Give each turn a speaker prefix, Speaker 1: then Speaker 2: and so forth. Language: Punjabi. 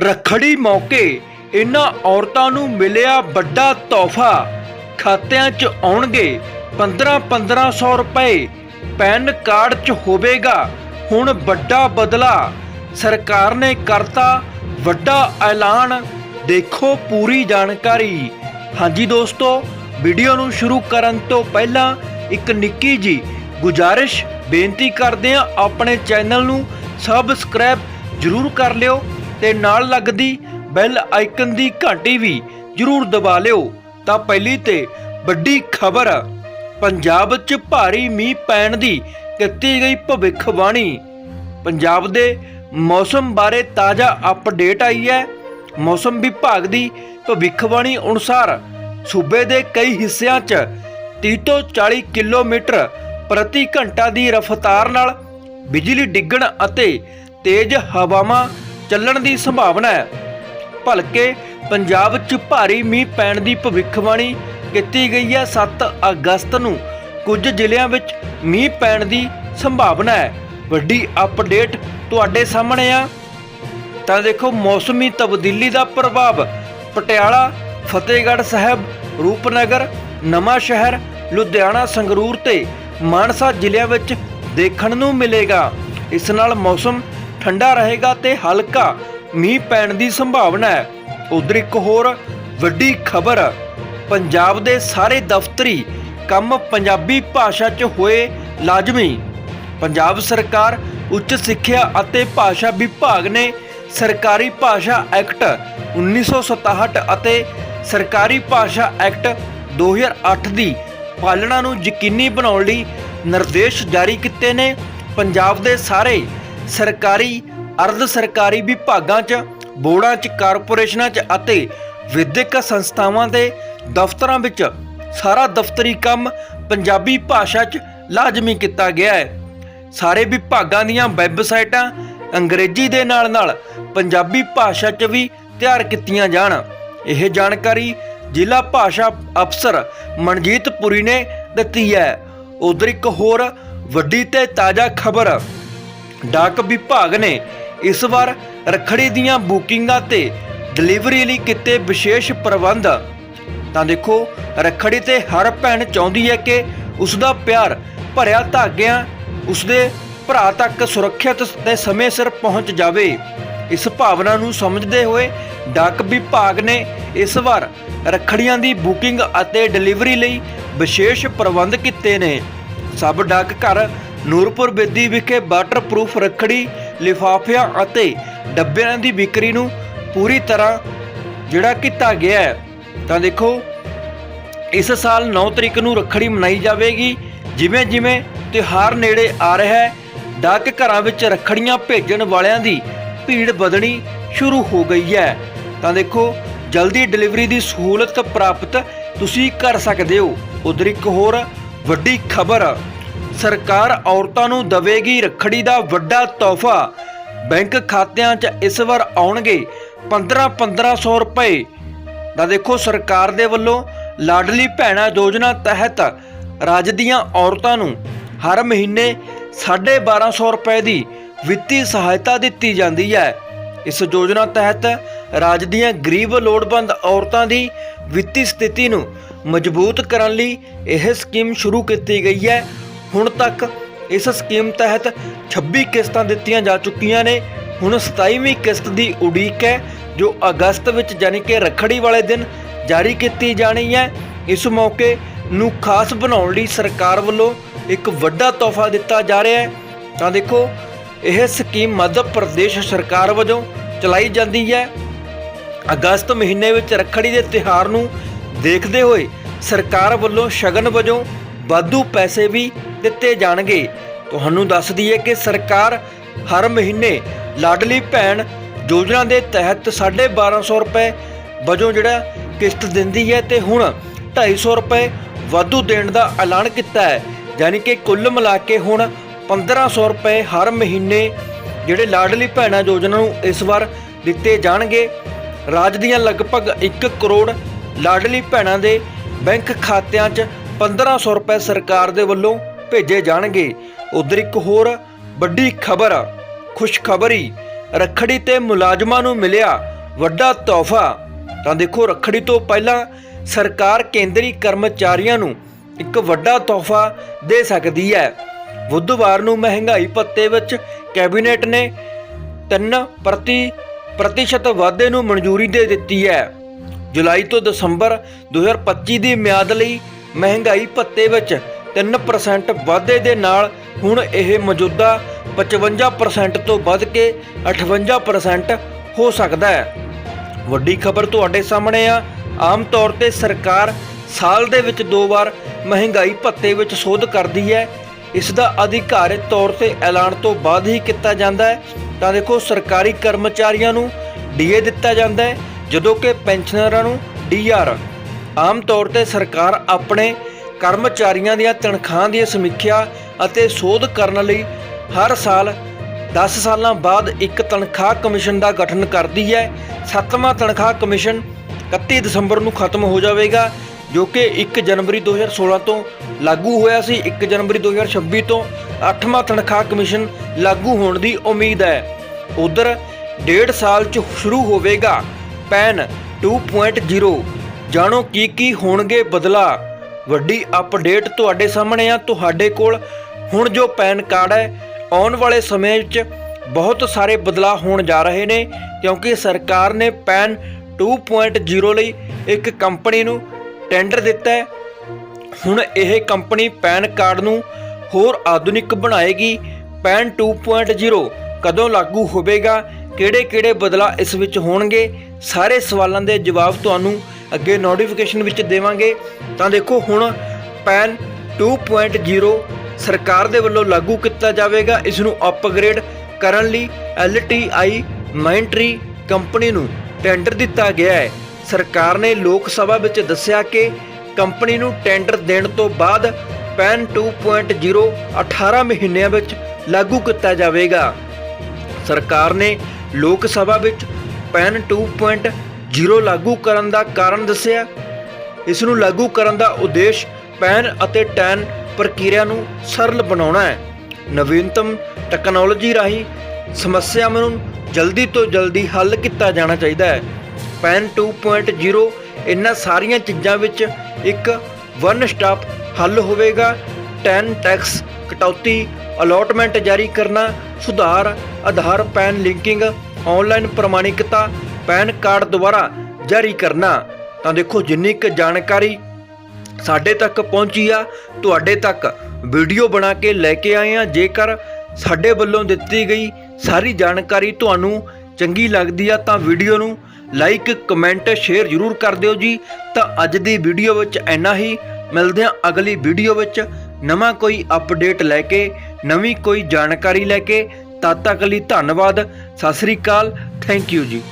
Speaker 1: ਰੱਖੜੀ ਮੌਕੇ ਇਨ੍ਹਾਂ ਔਰਤਾਂ ਨੂੰ ਮਿਲਿਆ ਵੱਡਾ ਤੋਹਫਾ। ਖਾਤਿਆਂ 'ਚ ਆਉਣਗੇ 15-1500 ਰੁਪਏ। ਪੈਨ ਕਾਰਡ 'ਚ ਹੋਵੇਗਾ। ਹੁਣ ਵੱਡਾ ਬਦਲਾ। ਸਰਕਾਰ ਨੇ ਕਰਤਾ ਵੱਡਾ ਐਲਾਨ। ਦੇਖੋ ਪੂਰੀ ਜਾਣਕਾਰੀ। ਹਾਂਜੀ ਦੋਸਤੋ, ਵੀਡੀਓ ਨੂੰ ਸ਼ੁਰੂ ਕਰਨ ਤੋਂ ਪਹਿਲਾਂ ਇੱਕ ਨਿੱਕੀ ਜੀ ਗੁਜਾਰਿਸ਼ ਬੇਨਤੀ ਕਰਦੇ ਹਾਂ ਆਪਣੇ ਚੈਨਲ ਨੂੰ ਸਬਸਕ੍ਰਾਈਬ ਜਰੂਰ ਕਰ ਲਿਓ। ਤੇ ਨਾਲ ਲੱਗਦੀ ਬੈਲ ਆਈਕਨ ਦੀ ਘੰਟੀ ਵੀ ਜਰੂਰ ਦਬਾ ਲਿਓ। ਤਾਂ ਪਹਿਲੀ ਤੇ ਵੱਡੀ ਖਬਰ, ਪੰਜਾਬ 'ਚ ਭਾਰੀ ਮੀਂਹ ਪੈਣ ਦੀ ਕੀਤੀ ਗਈ ਭਵਿੱਖਬਾਣੀ। ਪੰਜਾਬ ਦੇ ਮੌਸਮ ਬਾਰੇ ਤਾਜ਼ਾ ਅਪਡੇਟ ਆਈ ਹੈ। ਮੌਸਮ ਵਿਭਾਗ ਦੀ ਭਵਿੱਖਬਾਣੀ ਅਨੁਸਾਰ ਸੂਬੇ ਦੇ ਕਈ ਹਿੱਸਿਆਂ 'ਚ 30 ਤੋਂ 40 ਕਿਲੋਮੀਟਰ ਪ੍ਰਤੀ ਘੰਟਾ ਦੀ ਰਫ਼ਤਾਰ ਨਾਲ ਬਿਜਲੀ ਡਿੱਗਣ ਅਤੇ ਤੇਜ਼ ਹਵਾਵਾਂ ਚੱਲਣ ਦੀ ਸੰਭਾਵਨਾ ਹੈ। ਭਲਕੇ ਪੰਜਾਬ 'ਚ ਭਾਰੀ ਮੀਂਹ ਪੈਣ ਦੀ ਭਵਿੱਖਬਾਣੀ ਕੀਤੀ ਗਈ ਹੈ 7 ਅਗਸਤ ਨੂੰ। ਕੁਝ ਜ਼ਿਲ੍ਹਿਆਂ ਵਿੱਚ ਮੀਂਹ ਪੈਣ ਦੀ ਸੰਭਾਵਨਾ ਹੈ। ਵੱਡੀ ਅਪਡੇਟ ਤੁਹਾਡੇ ਸਾਹਮਣੇ ਆ। ਤਾਂ ਦੇਖੋ, ਮੌਸਮੀ ਤਬਦੀਲੀ ਦਾ ਪ੍ਰਭਾਵ ਪਟਿਆਲਾ, ਫਤਿਹਗੜ੍ਹ ਸਾਹਿਬ, ਰੂਪਨਗਰ, ਨਵਾਂ ਸ਼ਹਿਰ, ਲੁਧਿਆਣਾ, ਸੰਗਰੂਰ ਤੇ ਮਾਨਸਾ ਜ਼ਿਲ੍ਹਿਆਂ ਵਿੱਚ ਦੇਖਣ ਨੂੰ ਮਿਲੇਗਾ। ਇਸ ਨਾਲ ਮੌਸਮ ਠੰਡਾ ਰਹੇਗਾ ਤੇ ਹਲਕਾ ਮੀਂਹ ਪੈਣ ਦੀ ਸੰਭਾਵਨਾ ਹੈ। ਉਧਰ ਇੱਕ ਹੋਰ ਵੱਡੀ ਖਬਰ, ਪੰਜਾਬ ਦੇ ਸਾਰੇ ਦਫ਼ਤਰੀ ਕੰਮ ਪੰਜਾਬੀ ਭਾਸ਼ਾ 'ਚ ਹੋਏ ਲਾਜ਼ਮੀ। ਪੰਜਾਬ ਸਰਕਾਰ, ਉੱਚ ਸਿੱਖਿਆ ਅਤੇ ਭਾਸ਼ਾ ਵਿਭਾਗ ਨੇ ਸਰਕਾਰੀ ਭਾਸ਼ਾ ਐਕਟ 1967 ਅਤੇ ਸਰਕਾਰੀ ਭਾਸ਼ਾ ਐਕਟ 2008 ਦੀ ਪਾਲਣਾ ਨੂੰ ਯਕੀਨੀ ਬਣਾਉਣ ਲਈ ਨਿਰਦੇਸ਼ ਜਾਰੀ ਕੀਤੇ ਨੇ। ਪੰਜਾਬ ਦੇ ਸਾਰੇ ਸਰਕਾਰੀ, ਅਰਧ ਸਰਕਾਰੀ ਵਿਭਾਗਾਂ 'ਚ, ਬੋਰਡਾਂ 'ਚ, ਕਾਰਪੋਰੇਸ਼ਨਾਂ 'ਚ ਅਤੇ ਵਿਦਿਅਕ ਸੰਸਥਾਵਾਂ ਦੇ ਦਫ਼ਤਰਾਂ ਵਿੱਚ ਸਾਰਾ ਦਫ਼ਤਰੀ ਕੰਮ ਪੰਜਾਬੀ ਭਾਸ਼ਾ 'ਚ ਲਾਜ਼ਮੀ ਕੀਤਾ ਗਿਆ ਹੈ। ਸਾਰੇ ਵਿਭਾਗਾਂ ਦੀਆਂ ਵੈਬਸਾਈਟਾਂ ਅੰਗਰੇਜ਼ੀ ਦੇ ਨਾਲ-ਨਾਲ ਪੰਜਾਬੀ ਭਾਸ਼ਾ 'ਚ ਵੀ ਤਿਆਰ ਕੀਤੀਆਂ ਜਾਣ। ਇਹ ਜਾਣਕਾਰੀ ਜ਼ਿਲ੍ਹਾ ਭਾਸ਼ਾ ਅਫਸਰ ਮਨਜੀਤ ਪੁਰੀ ਨੇ ਦਿੱਤੀ ਹੈ। ਉਧਰ ਇੱਕ ਹੋਰ ਵੱਡੀ ਤੇ ਤਾਜ਼ਾ ਖਬਰ। ਡਾਕ ਵਿਭਾਗ ਨੇ ਇਸ ਵਾਰ ਰੱਖੜੀ ਦੀਆਂ ਬੁਕਿੰਗਾਂ ਤੇ ਡਿਲੀਵਰੀ ਲਈ ਕੀਤੇ ਵਿਸ਼ੇਸ਼ ਪ੍ਰਬੰਧ। ਤਾਂ ਦੇਖੋ, ਰੱਖੜੀ ਤੇ ਹਰ ਭੈਣ ਚਾਹੁੰਦੀ ਹੈ ਕਿ ਉਸ ਦਾ ਪਿਆਰ ਭਰਿਆ ਧਾਗਿਆਂ ਉਸਦੇ ਭਰਾ ਤੱਕ ਸੁਰੱਖਿਅਤ ਤੇ ਸਮੇਂ ਸਿਰ ਪਹੁੰਚ ਜਾਵੇ। ਇਸ ਭਾਵਨਾ ਨੂੰ ਸਮਝਦੇ ਹੋਏ ਡਾਕ ਵਿਭਾਗ ਨੇ ਇਸ ਵਾਰ ਰੱਖੜੀਆਂ ਦੀ ਬੁਕਿੰਗ ਅਤੇ ਡਿਲੀਵਰੀ ਲਈ ਵਿਸ਼ੇਸ਼ ਪ੍ਰਬੰਧ ਕੀਤੇ ਨੇ। ਸਭ ਡਾਕ ਘਰ ਨੂਰਪੁਰ ਬੇਦੀ ਵਿਖੇ ਵਾਟਰਪ੍ਰੂਫ ਰੱਖੜੀ, ਲਿਫਾਫਿਆਂ ਅਤੇ ਡੱਬਿਆਂ ਦੀ ਵਿਕਰੀ ਨੂੰ ਪੂਰੀ ਤਰ੍ਹਾਂ ਜਿਹੜਾ ਕੀਤਾ ਗਿਆ ਹੈ। ਤਾਂ ਦੇਖੋ, ਇਸ ਸਾਲ 9 ਤਰੀਕ ਨੂੰ ਰੱਖੜੀ ਮਨਾਈ ਜਾਵੇਗੀ। ਜਿਵੇਂ ਜਿਵੇਂ ਤਿਉਹਾਰ ਨੇੜੇ ਆ ਰਿਹਾ ਹੈ, ਡਾਕ ਘਰਾਂ ਵਿੱਚ ਰੱਖੜੀਆਂ ਭੇਜਣ ਵਾਲਿਆਂ ਦੀ ਭੀੜ ਵਧਣੀ ਸ਼ੁਰੂ ਹੋ ਗਈ ਹੈ। ਤਾਂ ਦੇਖੋ, ਜਲਦੀ ਡਿਲੀਵਰੀ ਦੀ ਸਹੂਲਤ ਪ੍ਰਾਪਤ ਤੁਸੀਂ ਕਰ ਸਕਦੇ ਹੋ। ਉਧਰ ਇੱਕ ਹੋਰ ਵੱਡੀ ਖਬਰ ਸਰਕਾਰ ਔਰਤਾਂ ਨੂੰ ਦੇਵੇਗੀ ਰੱਖੜੀ ਦਾ ਵੱਡਾ ਤੋਹਫਾ। ਬੈਂਕ ਖਾਤਿਆਂ 'ਚ ਇਸ ਵਾਰ ਆਉਣਗੇ 15-1500 ਰੁਪਏ। ਦਾ ਦੇਖੋ ਸਰਕਾਰ ਦੇ ਵੱਲੋਂ ਲਾਡਲੀ ਭੈਣਾ ਯੋਜਨਾ ਤਹਿਤ ਰਾਜ ਦੀਆਂ ਔਰਤਾਂ ਨੂੰ ਹਰ ਮਹੀਨੇ 1250 ਰੁਪਏ ਦੀ ਵਿੱਤੀ ਸਹਾਇਤਾ ਦਿੱਤੀ ਜਾਂਦੀ ਹੈ। ਇਸ ਯੋਜਨਾ ਤਹਿਤ ਰਾਜ ਦੀਆਂ ਗਰੀਬ ਲੋੜਵੰਦ ਔਰਤਾਂ ਦੀ ਵਿੱਤੀ ਸਥਿਤੀ ਨੂੰ ਮਜ਼ਬੂਤ ਕਰਨ ਲਈ ਇਹ ਸਕੀਮ ਸ਼ੁਰੂ ਕੀਤੀ ਗਈ ਹੈ। ਹੁਣ ਤੱਕ ਇਸ ਸਕੀਮ ਤਹਿਤ 26 ਕਿਸ਼ਤਾਂ ਦਿੱਤੀਆਂ ਜਾ ਚੁੱਕੀਆਂ ਨੇ। ਹੁਣ 27ਵੀਂ ਕਿਸ਼ਤ ਦੀ ਉਡੀਕ ਹੈ, ਜੋ ਅਗਸਤ ਵਿੱਚ ਯਾਨੀ ਕਿ ਰੱਖੜੀ ਵਾਲੇ ਦਿਨ ਜਾਰੀ ਕੀਤੀ ਜਾਣੀ ਹੈ। ਇਸ ਮੌਕੇ ਨੂੰ ਖਾਸ ਬਣਾਉਣ ਲਈ ਸਰਕਾਰ ਵੱਲੋਂ ਇੱਕ ਵੱਡਾ ਤੋਹਫਾ ਦਿੱਤਾ ਜਾ ਰਿਹਾ ਹੈ। ਤਾਂ ਦੇਖੋ, ਇਹ ਸਕੀਮ ਮੱਧ ਪ੍ਰਦੇਸ਼ ਸਰਕਾਰ ਵੱਲੋਂ ਚਲਾਈ ਜਾਂਦੀ ਹੈ। ਅਗਸਤ ਮਹੀਨੇ ਵਿੱਚ ਰੱਖੜੀ ਦੇ ਤਿਹਾਰ ਨੂੰ ਦੇਖਦੇ ਹੋਏ ਸਰਕਾਰ ਵੱਲੋਂ ਸ਼ਗਨ ਵਜੋਂ ਵਾਧੂ ਪੈਸੇ ਵੀ ਦਿੱਤੇ ਜਾਣਗੇ। ਤੁਹਾਨੂੰ ਦੱਸ ਦਈਏ ਕਿ ਸਰਕਾਰ ਹਰ ਮਹੀਨੇ ਲਾਡਲੀ ਭੈਣ ਯੋਜਨਾ ਦੇ ਤਹਿਤ 1250 ਰੁਪਏ ਵਜੋਂ ਜਿਹੜਾ ਕਿਸ਼ਤ ਦਿੰਦੀ ਹੈ ਤੇ ਹੁਣ 250 ਰੁਪਏ ਵਾਧੂ ਦੇਣ ਦਾ ਐਲਾਨ ਕੀਤਾ ਹੈ। ਯਾਨੀ ਕਿ ਕੁੱਲ ਮਿਲਾ ਕੇ ਹੁਣ 1500 ਰੁਪਏ ਹਰ ਮਹੀਨੇ ਜਿਹੜੇ ਲਾਡਲੀ ਭੈਣਾਂ ਯੋਜਨਾ ਨੂੰ ਇਸ ਵਾਰ ਦਿੱਤੇ ਜਾਣਗੇ। ਰਾਜ ਦੀਆਂ ਲਗਭਗ 1 ਕਰੋੜ ਲਾਡਲੀ ਭੈਣਾਂ ਦੇ ਬੈਂਕ ਖਾਤਿਆਂ 'ਚ 1500 ਰੁਪਏ ਸਰਕਾਰ ਦੇ ਵੱਲੋਂ ਭੇਜੇ ਜਾਣਗੇ। ਉਧਰ ਇੱਕ ਹੋਰ ਵੱਡੀ ਖਬਰ, ਖੁਸ਼ਖਬਰੀ, ਰੱਖੜੀ ਤੇ ਮੁਲਾਜ਼ਮਾਂ ਨੂੰ ਮਿਲਿਆ ਵੱਡਾ ਤੋਹਫਾ। ਤਾਂ ਦੇਖੋ, ਰੱਖੜੀ ਤੋਂ ਪਹਿਲਾਂ ਸਰਕਾਰ ਕੇਂਦਰੀ ਕਰਮਚਾਰੀਆਂ ਨੂੰ ਇੱਕ ਵੱਡਾ ਤੋਹਫਾ ਦੇ ਸਕਦੀ ਹੈ। ਬੁੱਧਵਾਰ ਨੂੰ ਮਹਿੰਗਾਈ ਭੱਤੇ ਵਿੱਚ ਕੈਬਨਿਟ ਨੇ 3 ਪ੍ਰਤੀ ਪ੍ਰਤੀਸ਼ਤ ਵਾਧੇ ਨੂੰ ਮਨਜ਼ੂਰੀ ਦੇ ਦਿੱਤੀ ਹੈ। ਜੁਲਾਈ ਤੋਂ ਦਸੰਬਰ 2025 ਦੀ ਮਿਆਦ ਲਈ ਮਹਿੰਗਾਈ ਭੱਤੇ ਵਿੱਚ 3% ਵਾਧੇ ਦੇ ਨਾਲ ਹੁਣ ਇਹ ਮੌਜੂਦਾ 55% ਤੋਂ ਵੱਧ ਕੇ 58% ਹੋ ਸਕਦਾ ਹੈ। ਵੱਡੀ ਖਬਰ ਤੁਹਾਡੇ ਸਾਹਮਣੇ ਆ। ਆਮ ਤੌਰ ਤੇ ਸਰਕਾਰ ਸਾਲ ਦੇ ਵਿੱਚ ਦੋ ਵਾਰ ਮਹਿੰਗਾਈ ਭੱਤੇ ਵਿੱਚ ਸੋਧ ਕਰਦੀ ਹੈ। ਇਸ ਦਾ ਅਧਿਕਾਰਿਤ ਤੌਰ ਤੇ ਐਲਾਨ ਤੋਂ ਬਾਅਦ ਹੀ ਕੀਤਾ ਜਾਂਦਾ ਹੈ। ਤਾਂ ਦੇਖੋ, ਸਰਕਾਰੀ ਕਰਮਚਾਰੀਆਂ ਨੂੰ ਡੀਏ ਦਿੱਤਾ ਜਾਂਦਾ ਹੈ, ਜਦੋਂ ਕਿ ਪੈਨਸ਼ਨਰਾਂ ਨੂੰ ਡੀਆਰ। ਆਮ ਤੌਰ ਤੇ ਸਰਕਾਰ ਆਪਣੇ ਕਰਮਚਾਰੀਆਂ ਦੀਆਂ ਤਨਖਾਹਾਂ ਦੀ ਸਮੀਖਿਆ ਅਤੇ ਸੋਧ ਕਰਨ ਲਈ ਹਰ ਸਾਲ 10 ਸਾਲਾਂ ਬਾਅਦ ਇੱਕ ਤਨਖਾਹ ਕਮਿਸ਼ਨ ਦਾ ਗਠਨ ਕਰਦੀ ਹੈ। ਸੱਤਵਾਂ ਤਨਖਾਹ ਕਮਿਸ਼ਨ 31 ਦਸੰਬਰ ਨੂੰ ਖਤਮ ਹੋ ਜਾਵੇਗਾ, ਜੋ ਕਿ 1 ਜਨਵਰੀ 2016 ਤੋਂ ਲਾਗੂ ਹੋਇਆ ਸੀ। 1 ਜਨਵਰੀ 2026 ਤੋਂ 8ਵਾਂ ਤਨਖਾਹ ਕਮਿਸ਼ਨ ਲਾਗੂ ਹੋਣ ਦੀ ਉਮੀਦ ਹੈ। ਉਧਰ ਡੇਢ ਸਾਲ 'ਚ ਸ਼ੁਰੂ ਹੋਵੇਗਾ ਪੈਨ 2.0 ਜਾਣੋ ਕੀ ਕੀ ਹੋਣਗੇ ਬਦਲਾ। ਵੱਡੀ ਅਪਡੇਟ ਤੁਹਾਡੇ ਸਾਹਮਣੇ ਆ, ਤੁਹਾਡੇ ਕੋਲ। ਹੁਣ ਜੋ ਪੈਨ ਕਾਰਡ ਹੈ, ਆਉਣ ਵਾਲੇ ਸਮੇਂ ਵਿੱਚ ਬਹੁਤ ਸਾਰੇ ਬਦਲਾਅ ਹੋਣ ਜਾ ਰਹੇ ਨੇ, ਕਿਉਂਕਿ ਸਰਕਾਰ ਨੇ ਪੈਨ 2.0 ਲਈ ਇੱਕ ਕੰਪਨੀ ਨੂੰ ਟੈਂਡਰ ਦਿੱਤਾ ਹੈ। ਹੁਣ ਇਹ ਕੰਪਨੀ ਪੈਨ ਕਾਰਡ ਨੂੰ ਹੋਰ ਆਧੁਨਿਕ ਬਣਾਏਗੀ। ਪੈਨ 2.0 ਕਦੋਂ ਲਾਗੂ ਹੋਵੇਗਾ, ਕਿਹੜੇ-ਕਿਹੜੇ ਬਦਲਾਅ ਇਸ ਵਿੱਚ ਹੋਣਗੇ, ਸਾਰੇ ਸਵਾਲਾਂ ਦੇ ਜਵਾਬ ਤੁਹਾਨੂੰ ਅੱਗੇ ਨੋਟੀਫਿਕੇਸ਼ਨ ਵਿੱਚ ਦੇਵਾਂਗੇ, ਤਾਂ ਦੇਖੋ ਹੁਣ ਪੈਨ 2.0 ਸਰਕਾਰ ਦੇ ਵੱਲੋਂ ਲਾਗੂ ਕੀਤਾ ਜਾਵੇਗਾ। ਇਸ ਨੂੰ ਅਪਗ੍ਰੇਡ ਕਰਨ ਲਈ LTI ਮਾਈਂਟਰੀ ਕੰਪਨੀ ਨੂੰ ਟੈਂਡਰ ਦਿੱਤਾ ਗਿਆ ਹੈ। ਸਰਕਾਰ ਨੇ ਲੋਕ ਸਭਾ ਵਿੱਚ ਦੱਸਿਆ ਕਿ ਕੰਪਨੀ ਨੂੰ ਟੈਂਡਰ ਦੇਣ ਤੋਂ ਬਾਅਦ ਪੈਨ 2.0 18 ਮਹੀਨਿਆਂ ਵਿੱਚ ਲਾਗੂ ਕੀਤਾ ਜਾਵੇਗਾ। ਸਰਕਾਰ ਨੇ ਲੋਕ ਸਭਾ ਵਿੱਚ ਪੈਨ 2.0 ਜੀਰੋ ਲਾਗੂ ਕਰਨ ਦਾ ਕਾਰਨ ਦੱਸਿਆ। ਇਸ ਨੂੰ ਲਾਗੂ ਕਰਨ ਦਾ ਉਦੇਸ਼ ਪੈਨ ਅਤੇ ਟੈਨ ਪ੍ਰਕਿਰਿਆ ਨੂੰ ਸਰਲ ਬਣਾਉਣਾ ਹੈ। ਨਵੀਨਤਮ ਟੈਕਨੋਲੋਜੀ ਰਾਹੀਂ ਸਮੱਸਿਆਵਾਂ ਨੂੰ ਜਲਦੀ ਤੋਂ ਜਲਦੀ ਹੱਲ ਕੀਤਾ ਜਾਣਾ ਚਾਹੀਦਾ ਹੈ। ਪੈਨ 2.0 ਇਹਨਾਂ ਸਾਰੀਆਂ ਚੀਜ਼ਾਂ ਵਿੱਚ ਇੱਕ ਵਨ ਸਟਾਪ ਹੱਲ ਹੋਵੇਗਾ। ਟੈਨ ਟੈਕਸ ਕਟੌਤੀ, ਅਲੋਟਮੈਂਟ ਜਾਰੀ ਕਰਨਾ, ਸੁਧਾਰ, ਆਧਾਰ, ਪੈਨ ਲਿੰਕਿੰਗ ਆਨਲਾਈਨ ਪ੍ਰਮਾਣਿਕਤਾ ਪੈਨ ਕਾਰਡ ਦੁਆਰਾ ਜਾਰੀ ਕਰਨਾ। ਤਾਂ ਦੇਖੋ, ਜਿੰਨੀ ਕੁ ਜਾਣਕਾਰੀ ਸਾਡੇ ਤੱਕ ਪਹੁੰਚੀ ਆ, ਤੁਹਾਡੇ ਤੱਕ ਵੀਡੀਓ ਬਣਾ ਕੇ ਲੈ ਕੇ ਆਏ ਆ। ਜੇਕਰ ਸਾਡੇ ਵੱਲੋਂ ਦਿੱਤੀ ਗਈ ਸਾਰੀ ਜਾਣਕਾਰੀ ਤੁਹਾਨੂੰ ਚੰਗੀ ਲੱਗਦੀ ਆ, ਤਾਂ ਵੀਡੀਓ ਨੂੰ ਲਾਈਕ, ਕਮੈਂਟ, ਸ਼ੇਅਰ ਜ਼ਰੂਰ ਕਰ ਦਿਓ ਜੀ। ਤਾਂ ਅੱਜ ਦੀ ਵੀਡੀਓ ਵਿੱਚ ਇੰਨਾ ਹੀ। ਮਿਲਦੇ ਹਾਂ ਅਗਲੀ ਵੀਡੀਓ ਵਿੱਚ। ਨਵਾਂ ਕੋਈ ਅਪਡੇਟ ਲੈ ਕੇ, ਨਵੀਂ ਕੋਈ ਜਾਣਕਾਰੀ ਲੈ ਕੇ। ਤਦ ਤੱਕ ਲਈ ਧੰਨਵਾਦ। ਸਤਿ ਸ੍ਰੀ ਅਕਾਲ। ਥੈਂਕ ਯੂ ਜੀ।